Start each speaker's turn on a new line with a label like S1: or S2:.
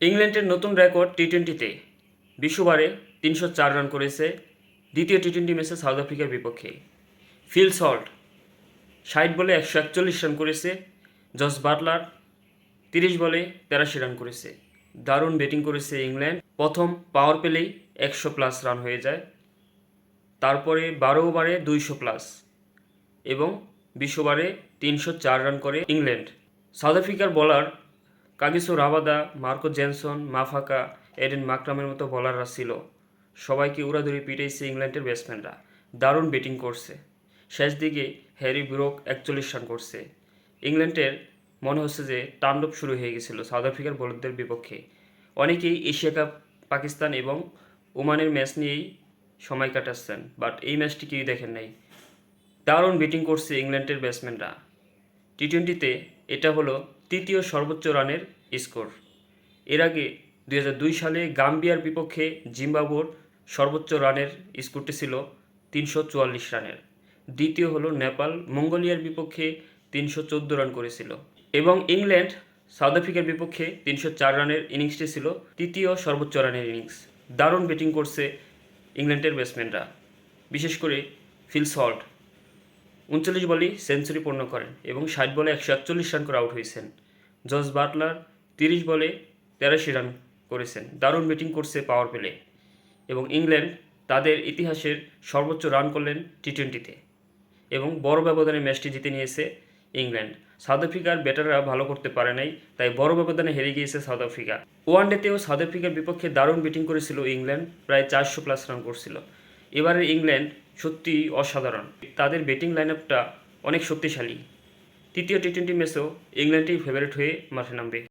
S1: ইংল্যান্ডের নতুন রেকর্ড টি টোয়েন্টিতে বিশ্ববারে তিনশো চার রান করেছে দ্বিতীয় টি টোয়েন্টি ম্যাচে সাউথ আফ্রিকার বিপক্ষে। ফিল সল্ট ষাট বলে একশো একচল্লিশ রান করেছে। জস বাটলার তিরিশ বলে তেরাশি রান করেছে। দারুণ ব্যাটিং করেছে ইংল্যান্ড। প্রথম পাওয়ার পেলেই একশো প্লাস রান হয়ে যায়। তারপরে বারো ওভারে দুইশো প্লাস এবং বিশ ওভারে তিনশো চার রান করে ইংল্যান্ড। সাউথ আফ্রিকার bowler Kagiso Rabada Marco Jansen, Maphaka, Aiden মাকরামের মতো বলাররা ছিল। সবাইকে উড়াদুড়ি পিটাইছে ইংল্যান্ডের ব্যাটসম্যানরা দারুণ ব্যাটিং করছে। শেষ দিকে হ্যারি ব্রোক একচল্লিশ রান করছে। ইংল্যান্ডের মনে হচ্ছে যে তাণ্ডব শুরু হয়ে গেছিল সাউথ আফ্রিকার বোলারদের বিপক্ষে। অনেকেই এশিয়া কাপ, পাকিস্তান এবং ওমানের ম্যাচ নিয়েই সময় কাটাচ্ছেন বাট এই ম্যাচটি কেউই দেখেন নাই। দারুণ ব্যাটিং করছে ইংল্যান্ডের ব্যাটসম্যানরা টি টোয়েন্টিতে এটা হলো তৃতীয় সর্বোচ্চ রানের স্কোর। এর আগে দুই হাজার দুই সালে গাম্বিয়ার বিপক্ষে জিম্বাবুর সর্বোচ্চ রানের স্কোরটি ছিল তিনশো চুয়াল্লিশ রানের। দ্বিতীয় হলো নেপাল, মঙ্গোলিয়ার বিপক্ষে তিনশো চোদ্দ রান করেছিল। এবং ইংল্যান্ড, সাউথ আফ্রিকার বিপক্ষে তিনশো চার রানের ইনিংসটি ছিল তৃতীয় সর্বোচ্চ রানের ইনিংস। দারুণ ব্যাটিং করছে ইংল্যান্ডের ব্যাটসম্যানরা। বিশেষ করে ফিল সল্ট। উনচল্লিশ বলেই সেঞ্চুরি পূর্ণ করেন এবং ষাট বলে একশো একচল্লিশ রান করে আউট হয়েছেন। জস বাটলার তিরিশ বলে তেরাশি রান করেছেন। দারুণ ব্যাটিং করছে পাওয়ার প্লে। এবং ইংল্যান্ড তাদের ইতিহাসের সর্বোচ্চ রান করলেন টি টোয়েন্টিতে এবং বড় ব্যবধানে ম্যাচটি জিতে নিয়েছে ইংল্যান্ড। সাউথ আফ্রিকার ব্যাটাররা ভালো করতে পারে নাই, তাই বড় ব্যবধানে হেরে গিয়েছে সাউথ আফ্রিকা। ওয়ানডেতেও সাউথ আফ্রিকার বিপক্ষে দারুণ ব্যাটিং করেছিল ইংল্যান্ড, প্রায় চারশো প্লাস রান করছিল। এবারের ইংল্যান্ড সত্যি অসাধারণ। তাদের ব্যাটিং লাইন আপটা অনেক শক্তিশালী। তৃতীয় টি টোয়েন্টি ম্যাচেও ইংল্যান্ডই ফেভারিট হয়ে মাঠে নামবে।